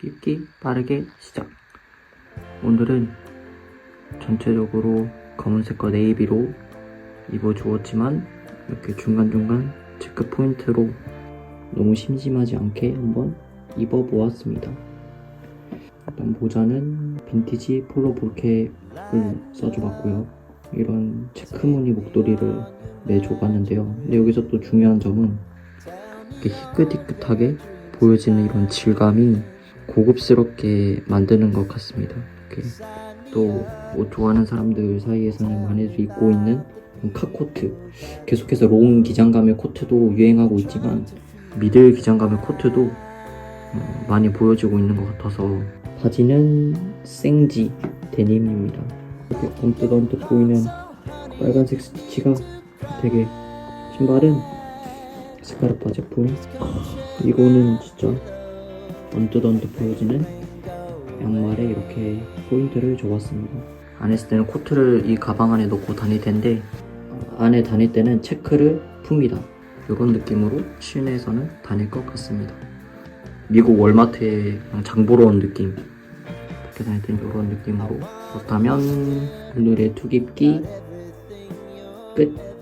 투입기 빠르게 시작. 오늘은 전체적으로 검은색과 네이비로 입어주었지만 이렇게 중간중간 체크 포인트로 너무 심심하지 않게 한번 입어보았습니다. 일단 모자는 빈티지 폴로 볼캡을 써줘봤고요. 이런 체크무늬 목도리를 내줘봤는데요. 근데 여기서 또 중요한 점은 이렇게 희끗희끗하게 보여지는 이런 질감이 고급스럽게 만드는 것 같습니다. 이렇게 또옷 좋아하는 사람들 사이에서는 많이들 입고 있는 카코트 계속해서 롱 기장감의 코트도 유행하고 있지만 미들 기장감의 코트도 어, 많이 보여지고 있는 것 같아서 바지는 생지 데님입니다. 이렇게 언뜻 언뜻 보이는 빨간색 스티치가 되게 신발은 스카르파 제품 이거는 진짜 언뜻 언뜻 보여지는 양말에 이렇게 포인트를 줘봤습니다. 안 했을 때는 코트를 이 가방 안에 넣고 다닐 텐데 어, 안에 다닐 때는 체크를 풉니다. 이런 느낌으로 실내에서는 다닐 것 같습니다. 미국 월마트에 장 보러 온 느낌 밖에 다닐 때는 이런 느낌으로 그렇다면 오늘의 투깁기 끝